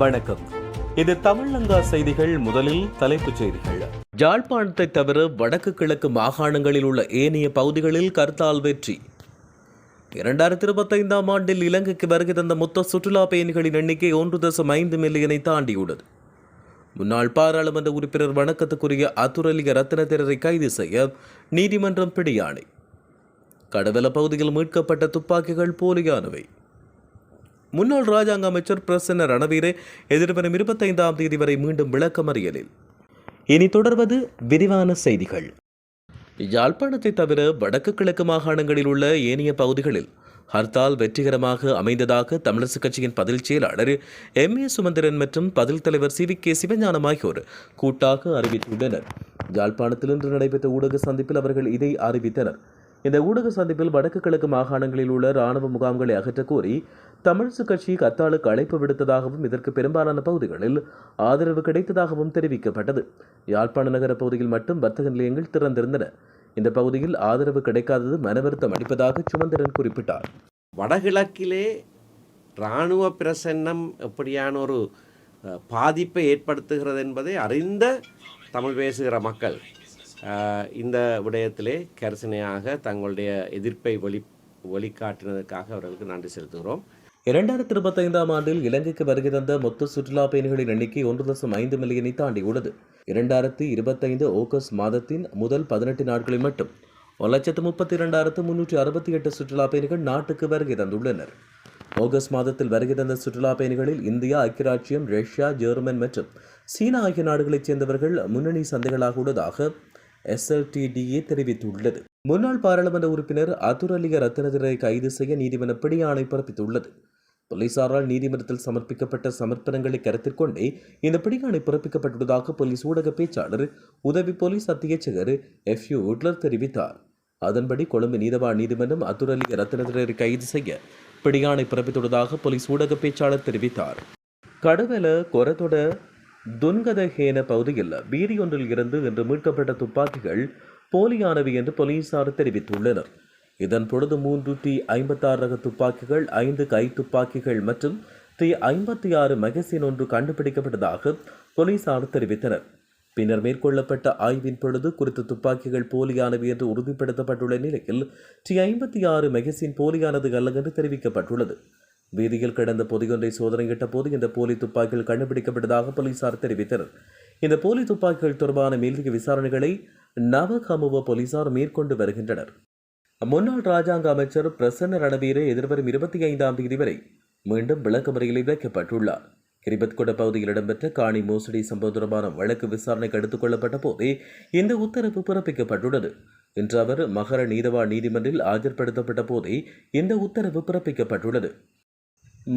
வணக்கம். இது தமிழங்கா செய்திகள் முதலில் தலைப்புச் செய்திகள். ஜாழ்ப்பாணத்தை தவிர வடக்கு கிழக்கு மாகாணங்களில் உள்ள ஏனைய பகுதிகளில் கர்த்தால் வெற்றி. இரண்டாயிரத்தி இருபத்தைந்தாம் ஆண்டில் இலங்கைக்கு வருகை தந்த மொத்த சுற்றுலா பயணிகளின் எண்ணிக்கை ஒன்று தசம் ஐந்து மில்லியனை தாண்டியுள்ளது. முன்னாள் பாராளுமன்ற உறுப்பினர் வணக்கத்துக்குரிய அதுரலிக ரத்னத்திரரை கைது செய்ய நீதிமன்றம் பிடியாணை. கடவல பகுதியில் மீட்கப்பட்ட துப்பாக்கிகள் போலியானவை. முன்னாள் ராஜாங்க அமைச்சர் பிரசன்ன ரணவீரே எதிர்வரும் இருபத்தைந்தாம் தேதி வரை மீண்டும் விளக்கமறியலில். இனி தொடர்வது விரிவான செய்திகள். யாழ்ப்பாணத்தை தவிர வடக்கு கிழக்கு மாகாணங்களில் உள்ள ஏனைய பகுதிகளில் ஹர்த்தால் வெற்றிகரமாக அமைந்ததாக தமிழரசுக் கட்சியின் பதில் செயலாளர் எம். ஏ. சுமந்திரன் மற்றும் பதில் தலைவர் சி. வி. கே. சிவஞானம் ஆகியோர் கூட்டாக அறிவித்துள்ளனர். யாழ்ப்பாணத்தில் இன்று நடைபெற்ற ஊடக சந்திப்பில் அவர்கள் இதை அறிவித்தனர். இந்த ஊடக சந்திப்பில் வடக்கு கிழக்கு மாகாணங்களில் உள்ள ராணுவ முகாம்களை அகற்றக் கோரி தமிழரசு கட்சி கத்தாலுக்கு அழைப்பு விடுத்ததாகவும் இதற்கு பெரும்பாலான பகுதிகளில் ஆதரவு கிடைத்ததாகவும் தெரிவிக்கப்பட்டது. யாழ்ப்பாண நகர பகுதியில் மட்டும் வர்த்தக நிலையங்கள் திறந்திருந்தன. இந்த பகுதியில் ஆதரவு கிடைக்காதது மனவருத்தம் அளிப்பதாக சுமந்திரன் குறிப்பிட்டார். வடகிழக்கிலே இராணுவ பிரசன்னம் எப்படியான ஒரு பாதிப்பை ஏற்படுத்துகிறது என்பதை அறிந்த தமிழ் பேசுகிற மக்கள் இந்த விடயத்திலே கரிசனையாக தங்களுடைய எதிர்ப்பை ஒளி ஒளிக்காட்டினதற்காக அவர்களுக்கு நன்றி செலுத்துகிறோம். இரண்டாயிரத்தி இருபத்தைந்தாம் ஆண்டில் இலங்கைக்கு வருகை தந்த மொத்த சுற்றுலா பயணிகளின் எண்ணிக்கை ஒன்று தசம் ஐந்து மில்லியனை தாண்டியுள்ளது இரண்டாயிரத்தி இருபத்தைந்து ஆகஸ்ட் மாதத்தின் முதல் பதினெட்டு நாட்களில் மட்டும் ஒரு லட்சத்து முப்பத்தி இரண்டாயிரத்து முன்னூற்றி அறுபத்தி எட்டு சுற்றுலா பயணிகள் நாட்டுக்கு வருகை தந்துள்ளனர். ஆகஸ்ட் மாதத்தில் வருகை தந்த சுற்றுலா பயணிகளில் இந்தியா ஐக்கியராட்சியம் ரஷ்யா ஜெர்மன் மற்றும் சீனா ஆகிய நாடுகளைச் சேர்ந்தவர்கள் முன்னணி சந்தைகளாக உள்ளதாக எஸ்எல்டிடிஏ தெரிவித்துள்ளது. முன்னாள் பாராளுமன்ற உறுப்பினர் அதுரலிக ரத்னதிரை கைது செய்ய நீதிமன்ற பிடியாணை பிறப்பித்துள்ளது. போலீசாரால் நீதிமன்றத்தில் சமர்ப்பிக்கப்பட்ட சமர்ப்பணங்களை கருத்தில் கொண்டே இந்த பிடியாணை பிறப்பிக்கப்பட்டுள்ளதாக போலீஸ் ஊடக பேச்சாளர் உதவி போலீஸ் அத்தியட்சகர் எஃப் யூ உட்லர் தெரிவித்தார். அதன்படி கொழும்பு நீதவான் நீதிமன்றம் அதுரலிக ரத்னதிரை கைது செய்ய பிடியாணை பிறப்பித்துள்ளதாக போலீஸ் ஊடக பேச்சாளர் தெரிவித்தார். கடவுளை கொரத்தொட துன்கதஹேன பகுதியில் பீதியொன்றில் இருந்து இன்று மீட்கப்பட்ட துப்பாக்கிகள் போலியானவை என்று போலீசார் தெரிவித்துள்ளனர். இதன் பொழுது மூன்று டி ஐம்பத்தாறு ரக துப்பாக்கிகள் ஐந்து கை துப்பாக்கிகள் மற்றும் டி ஐம்பத்தி ஆறு மகசின் ஒன்று கண்டுபிடிக்கப்பட்டதாக போலீசார் தெரிவித்தனர். பின்னர் மேற்கொள்ளப்பட்ட ஆய்வின் பொழுது குறித்த துப்பாக்கிகள் போலியானவை என்று உறுதிப்படுத்தப்பட்டுள்ள நிலையில் டி ஐம்பத்தி ஆறு மெகசின் போலியானது அல்ல என்று தெரிவிக்கப்பட்டுள்ளது. வீதியில் கிடந்த பொதியொன்றை சோதனையிட்ட போது இந்த போலி துப்பாக்கிகள் கண்டுபிடிக்கப்பட்டதாக போலீசார் தெரிவித்தனர். இந்த போலி துப்பாக்கிகள் தொடர்பான மேலதிக விசாரணைகளை நவகமுவ போலீசார் மேற்கொண்டு வருகின்றனர். முன்னாள் ராஜாங்க அமைச்சர் பிரசன்ன ரணவீரே எதிர்வரும் இருபத்தி ஐந்தாம் தேதி வரை மீண்டும் விளக்கமறியலில் வைக்கப்பட்டுள்ளார். கிரிபத்கொட பகுதியில் இடம்பெற்ற காணி மோசடி சம்பவம் தொடர்பான வழக்கு விசாரணைக்கு எடுத்துக் கொள்ளப்பட்ட போதே இந்த உத்தரவு பிறப்பிக்கப்பட்டுள்ளது. இன்று அவர் மகர நீதவா நீதிமன்றில் ஆஜர்படுத்தப்பட்ட போதே இந்த உத்தரவு பிறப்பிக்கப்பட்டுள்ளது.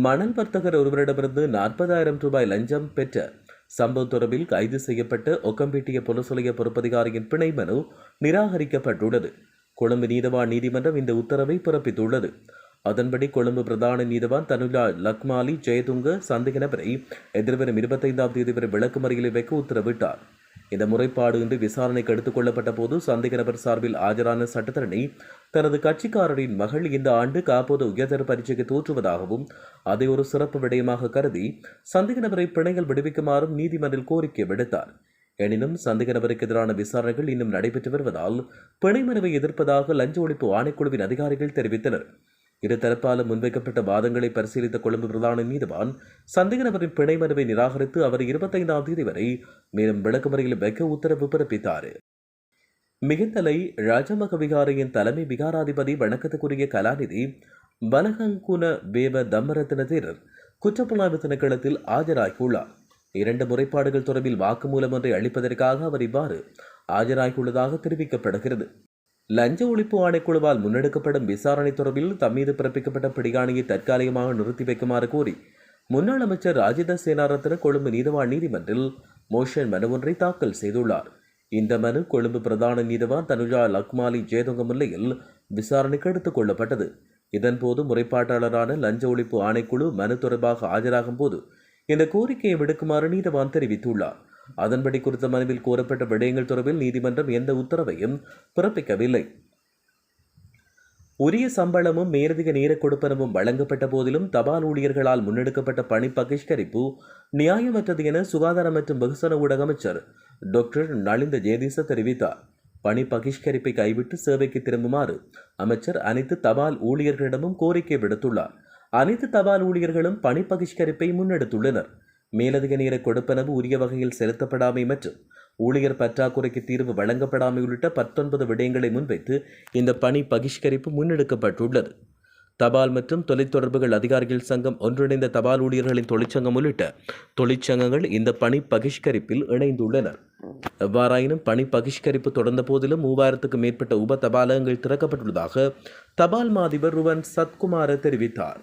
மணல் வர்த்தகர் ஒருவரிடமிருந்து நாற்பதாயிரம் ரூபாய் லஞ்சம் பெற்ற சம்பவ தொடர்பில் கைது செய்யப்பட்ட ஒக்கம்பேட்டிய பொலிஸ் பொறுப்பதிகாரியின் பிணை மனு நிராகரிக்கப்பட்டுள்ளது. கொழும்பு நீதவான் நீதிமன்றம் இந்த உத்தரவை பிறப்பித்துள்ளது. அதன்படி கொழும்பு பிரதான நீதவான் தனுலா லக்மாலி ஜெயதுங்க சந்தேக நபரை எதிர்வரும் இருபத்தைந்தாம் தேதி வரை விளக்குமறியலில் வைக்க உத்தரவிட்டார். இந்த முறைப்பாடு இன்று விசாரணைக்கு எடுத்துக் கொள்ளப்பட்ட போது சந்தேக நபர் சார்பில் ஆஜரான சட்டத்தரணி தனது கட்சிக்காரரின் மகள் இந்த ஆண்டு காப்போது உயர்தர பரீட்சைக்கு தோற்றுவதாகவும் அதை ஒரு சிறப்பு விடயமாக கருதி சந்தேக நபரை பிணைகள் விடுவிக்குமாறும் நீதிமன்றில் கோரிக்கை விடுத்தார். எனினும் சந்தேக நபருக்கு எதிரான விசாரணைகள் இன்னும் நடைபெற்று வருவதால் பிணை மனுவை எதிர்ப்பதாக லஞ்ச ஒழிப்பு ஆணைக்குழுவின் அதிகாரிகள் தெரிவித்தனர். இருதரப்பாலும் முன்வைக்கப்பட்ட வாதங்களை பரிசீலித்த கொழும்பு பிரதான நீதிவான் சந்தேக நபரின் பிணை மனுவை நிராகரித்து அவர் இருபத்தைந்தாம் தேதி வரை மேலும் விளக்குமுறையில் வைக்க உத்தரவு பிறப்பித்தார். மிகுந்தலை ராஜமக விகாரையின் தலைமை விகாராதிபதி வணக்கத்துக்குரிய கலாநிதி வலகங்குன வேவ தம்மரத்தின தேரர் குற்றப்புலனாய்வு திணைக்களத்தில் ஆஜராகியுள்ளார். இரண்டு முறைப்பாடுகள் தொடர்பில் வாக்குமூலம் ஒன்றை அளிப்பதற்காக அவர் இவ்வாறு ஆஜராகியுள்ளதாக தெரிவிக்கப்படுகிறது. லஞ்ச ஒழிப்பு ஆணைக்குழுவால் முன்னெடுக்கப்படும் விசாரணை தொடர்பில் தம்மீது பிறப்பிக்கப்பட்ட பிடியாணையை தற்காலிகமாக நிறுத்தி வைக்குமாறு கோரி முன்னாள் அமைச்சர் ராஜித சேனாரத்ன கொழும்பு நீதவான் நீதிமன்றில் மோஷன் மனு ஒன்றை தாக்கல் செய்துள்ளார். இந்த மனு கொழும்பு பிரதான நீதவான் தனுஜா லக்மாலி ஜெயதுங்க முல்லையில் விசாரணைக்கு எடுத்துக் கொள்ளப்பட்டது. இதன்போது முறைப்பாட்டாளரான லஞ்ச ஒழிப்பு ஆணைக்குழு மனு தொடர்பாக ஆஜராகும் போது இந்த கோரிக்கையை விடுக்குமாறு நீதவான் தெரிவித்துள்ளார். அதன்படி குறித்த மனுவில் கூறப்பட்ட விடயங்கள் தொடர்பில் நீதிமன்றம் எந்த உத்தரவையும் பிறப்பிக்கவில்லை. உரிய சம்பளமும் மேலதிக நேரக் கொடுப்பனவும் வழங்கப்பட்ட போதிலும் தபால் ஊழியர்களால் முன்னெடுக்கப்பட்ட பணி பகிஷ்கரிப்பு நியாயமற்றது என சுகாதார மற்றும் வெகுசன ஊடக அமைச்சர் டாக்டர் நலிந்த ஜெயதீச தெரிவித்தார். பணி பகிஷ்கரிப்பை கைவிட்டு சேவைக்கு திரும்புமாறு அமைச்சர் அனைத்து தபால் ஊழியர்களிடமும் கோரிக்கை விடுத்துள்ளார். அனைத்து தபால் ஊழியர்களும் பணி பகிஷ்கரிப்பை முன்னெடுத்துள்ளனர். மேலதிக நேர கொடுப்பனவு உரிய வகையில் செலுத்தப்படாமை மற்றும் ஊழியர் பற்றாக்குறைக்கு தீர்வு வழங்கப்படாமை உள்ளிட்ட பத்தொன்பது விடயங்களை முன்வைத்து இந்த பணி பகிஷ்கரிப்பு முன்னெடுக்கப்பட்டுள்ளது. தபால் மற்றும் தொலைத்தொடர்புகள் அதிகாரிகள் சங்கம் ஒன்றிணைந்த தபால் ஊழியர்களின் தொழிற்சங்கம் உள்ளிட்ட தொழிற்சங்கங்கள் இந்த பணி பகிஷ்கரிப்பில் இணைந்துள்ளனர் எவ்வாறாயினும் பணி பகிஷ்கரிப்பு தொடர்ந்த போதிலும் மூவாயிரத்துக்கு மேற்பட்ட உப தபாலகங்கள் திறக்கப்பட்டுள்ளதாக தபால் மாதிபர் ருவன் சத்குமார தெரிவித்தார்.